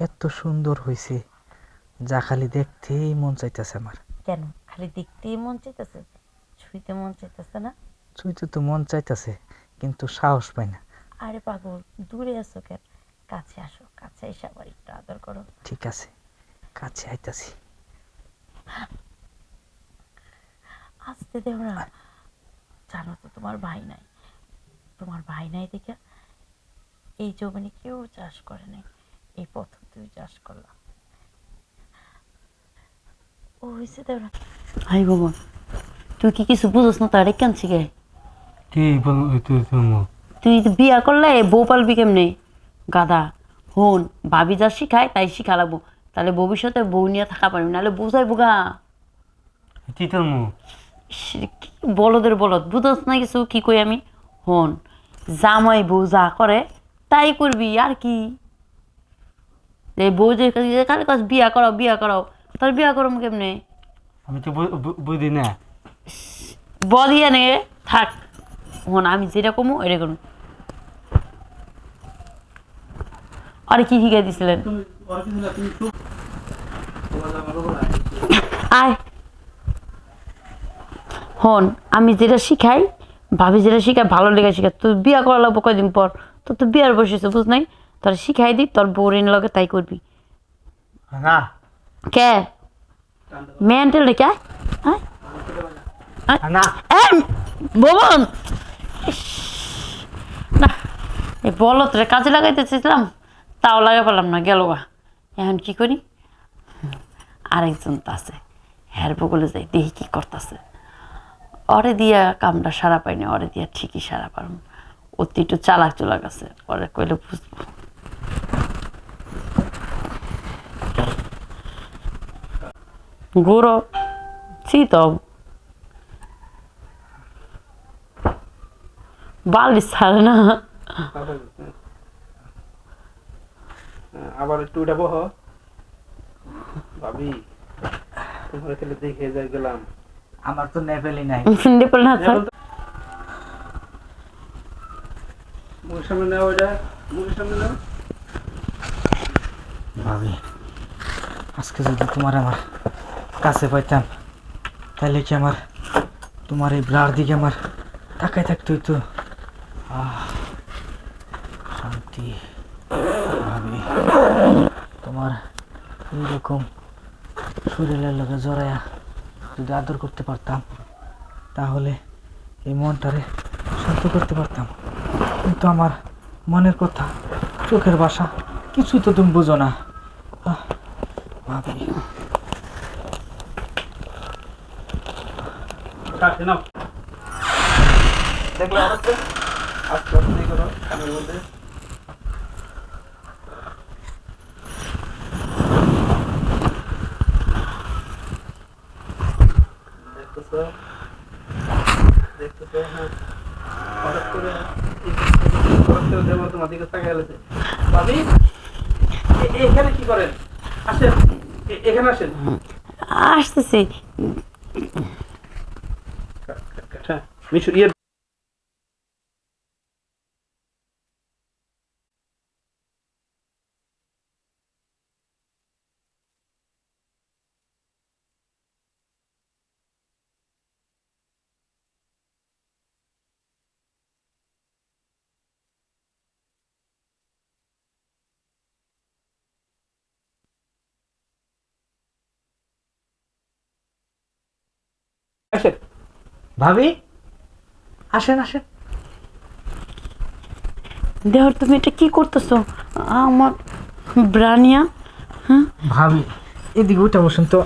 এত সুন্দর হয়েছে যা খালি দেখতেই মন চাইতেছে আমার। কেন? খালি দেখতেই মন চাইতেছে? ছুঁইতে মন চাইতেছে না? ছুঁইতে তো মন চাইতেছে কিন্তু সাহস পাই না। আরে পাগল দূরে আসো কেন? কাছে আসো কাছে এসে আবার একটু আদর করো। ঠিক আছে কাছে আইতাছি। আসতে দেও না জানো তো তোমার ভাই নাই। তোমার ভাই নাই দেখে এই জমিনে কেউ চাষ করে নাই এই প্রথম তুই চাষ করলাম ও হয়েছে হাই বাবা তুই কি কিছু বুঝোস না তারে কেন শিখে কি বল তুই তুমি তুই তো বিয়া করলে বউ পালবি কেমনে? গাধা হন ভাবি যা শিখায় তাই শিখা লাগবো। তাহলে ভবিষ্যতে বউ নিয়ে থাকা পারবি নাহলে বুঝাই বুগা কি তুমি বলদের বলদ বুঝোস না কিছু? কি কই আমি? হন জামাই বউ যা করে তাই করবি আর কি? যে কালে কাজ বিয়া করাও বিয়া করাও? তার বিয়া করম কেমনে? আমি তো বুঝি না। বদিয়া নে থাক। হন আমি যেটা কমু এটা করুন। আরে কি শিখাই দিছিলেন? আয়। হন আমি যেটা শিখাই ভাবি যেটা শিখাই ভালো লেগে শিখাই তুই বিয়া করা লাগবো কয়দিন পর? তোর তো বিয়ার বসেছে বুঝ নাই? তোর শিখাই দি তোর বউরিন লগে তাই করবি। না। কে? মেন্টাল রে কে? না। ভবন না এই বলত রে কাজে লাগাইতে চেয়েছিলাম তাও লাগাই পেলাম না গেল গা। এখন কি করি? আরেকজন তো আছে হ্যার বগলে যাই দেখি কি করতেছে। অরে দিয়া কামটা সারা পাইনি অরে দিয়া ঠিকই সারা পারম। অতি একটু চালাক চলাক আছে পরে কইলে বুঝব। গুঁড়ো চিতব। বালিশ ছাড়ে না। আবার একটু উঠে বহ ভাবি তোমার খেলে দেখে যাই গেলাম। আমার তো নেভেলই নাই। নিপল না ছাড় মুখের সামনে ওইটা মুখের সামনে ভাবি আজকে যদি তোমার আমার কাছে পাইতাম। তাহলে কি আমার, তোমার এই ব্লার দিকে আমার তাকাই থাকতে হইতো? শান্তি, ভাবি। তোমার এইরকম শরীরের লগে জড়াইয়া যদি আদর করতে পারতাম, তাহলে এই মনটারে শান্ত করতে পারতাম। কিন্তু আমার মনের কথা, চোখের বাসা, কিছুই তো তুমি বুঝো না। ভাবি কাছে নাও দেখলে আস্তে আস্তে আস্তে করো কানের মধ্যে। দেখতেছো? দেখতেছো? হ্যাঁ। হঠাৎ করে হঠাৎ করে দেবো তোমার দিকে তাকাই গেছে ভাবি এখানে কি করেন? আসেন। এখানে আসেন। আসতেছি। হ্যাঁ মিশু ইয়ে আসেন ভাবি? আসেন আসেন। দেহর তুমি এটা কি করতেছো? আমার ব্রানিয়া হ্যাঁ? ভাবি এদিকে উঠে বসুন তো।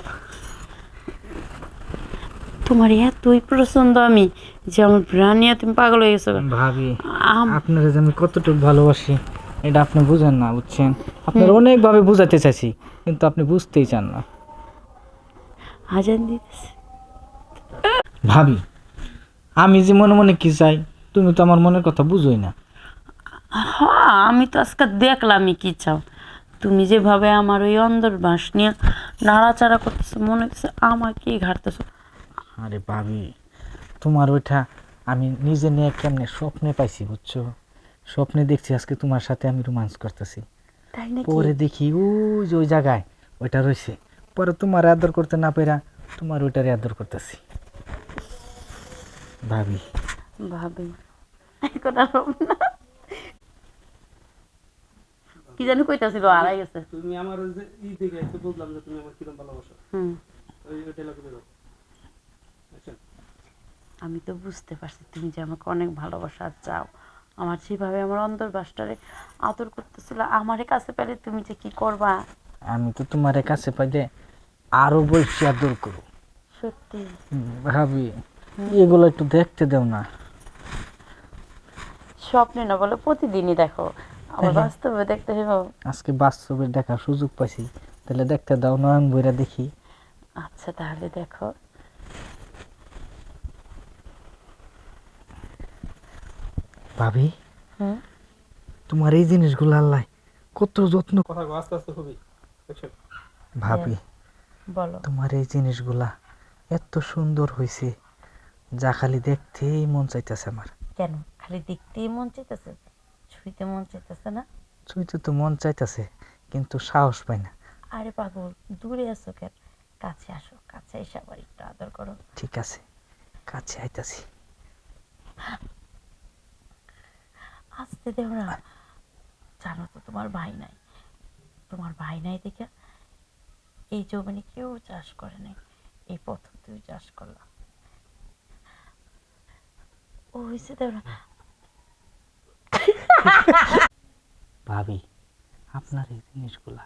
তোমার এতই পছন্দ আমি যে আমার ব্রানিয়া তুমি পাগল হয়ে গেছো ভাবি আম- আপনারা যে আমি কতটুকু ভালোবাসি এটা আপনি বুঝেন না বুঝছেন? আপনার অনেকভাবে বুঝাতে চাইছি কিন্তু আপনি বুঝতেই চান না। আজান দিতেছে। ভাবি আমি যে মনে মনে কি চাই তুমি তো আমার মনের কথা বুঝোই না। হ্যাঁ আমি তো আজকে দেখলামই কি চাও। তুমি যেভাবে আমার ওই অন্দর বাঁশ নিয়ে নাড়াচাড়া করতেছো মনে হচ্ছে আমাকে ঘাটতেছো আরে ভাবি তোমার ওইটা আমি নিজে নিয়ে কেমনে স্বপ্নে পাইছি বুঝছ? স্বপ্নে দেখছি আজকে তোমার সাথে আমি রোমান্স করতেছি। পরে দেখি ওই যে ওই জায়গায় ওইটা রয়েছে। পরে তোমার আদর করতে না পেরা তোমার ওইটারে আদর করতেছি। ভাবি। ভাবি। এখন আর হবে না। কি জানি কইতাছিল আড়াই গেছে। তুমি আমার ওই যে ই দেখে একটু বুঝলাম যে তুমি আমার কিরম ভালোবাসো। হুম। ওই আচ্ছা। আমি তো বুঝতে পারছি তুমি যে আমাকে অনেক ভালোবাসা চাও। আমার যেভাবে আমার অন্তর্বাসটারে আদর করতেছিল আমারে কাছে পেলে তুমি যে কি করবা? আমি তো তোমার কাছে পাইলে আরও বেশি আদর করো সত্যি। ভাবি এগুলো একটু দেখতে দাও না। স্বপ্নে না বলে প্রতিদিনই দেখো। আবার বাস্তবে দেখতে হবে আজকে বাস্তবে দেখার সুযোগ পাইছি। তাহলে দেখতে দাও নয়ন বইরা দেখি। আচ্ছা তাহলে দেখো। ভাবি? হুম? তোমার এই জিনিসগুলো আল্লাহ কত যত্ন কথা আস্তে আস্তে খুবই। ভাবি বলো। তোমার এই জিনিসগুলা এত সুন্দর হয়েছে যা খালি দেখতেই মন চাইতেছে আমার। কেন? খালি দেখতেই মন চাইতেছে? ছুঁইতে মন চাইতেছে না? ছুঁইতে তো মন চাইতেছে কিন্তু সাহস পাই না। আরে পাগল দূরে আছো কেন? কাছে আসো কাছে এসে আবার একটু আদর করো। ঠিক আছে কাছে আইতাছি। আসতে দেও না জানো তো তোমার ভাই নাই। তোমার ভাই নাই দেখে এই জমিনে কেউ চাষ করে নাই। এই প্রথম তুই চাষ করলাম। ও হয়েছে ভাবি, আপনার এই জিনিসগুলা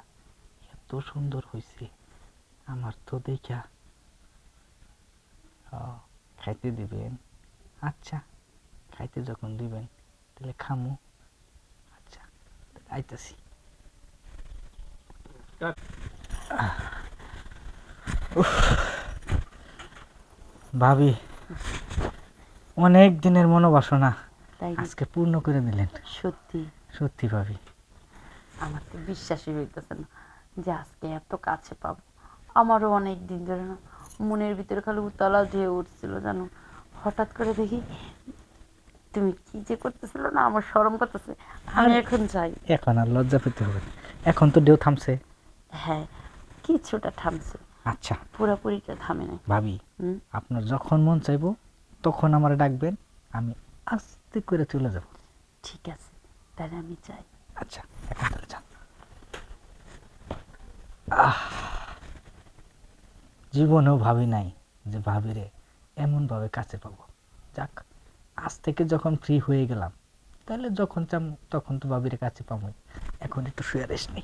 এত সুন্দর হয়েছে আমার তো দেখা। খাইতে দিবেন? আচ্ছা খাইতে যখন দিবেন, তাহলে খামু। আচ্ছা আইতাছি। ভাবি অনেক দিনের মনোবাসনা না? আজকে পূর্ণ করে দিলেন। সত্যি। সত্যি ভাবি। আমার তো বিশ্বাসই হইতেছে না যে আজকে এত কাছে পাবো। আমারও অনেক দিন ধরে না মনের ভিতরে খালি উতলা ঢেউ উঠছিল জানো। হঠাৎ করে দেখি তুমি কি যে করতেছিল না আমার শরম করতেছে। আমি এখন যাই। এখন আর লজ্জা পেতে হবে না। এখন তো ঢেউ থামছে। হ্যাঁ কিছুটা থামছে। আচ্ছা। পুরোপুরিটা থামে নাই। ভাবি আপনার যখন মন চাইব তখন আমার ডাকবেন আমি আস্তে করে চলে যাব। ঠিক আছে তাহলে আমি যাই। আচ্ছা এখন তাহলে যান। আহ, জীবনেও ভাবি নাই যে ভাবিরে এমনভাবে কাছে পাবো। যাক আজ থেকে যখন ফ্রি হয়ে গেলাম তাহলে যখন চাম তখন তো ভাবিরে কাছে পাবোই। এখন একটু শুয়ে রেস্ট নেই।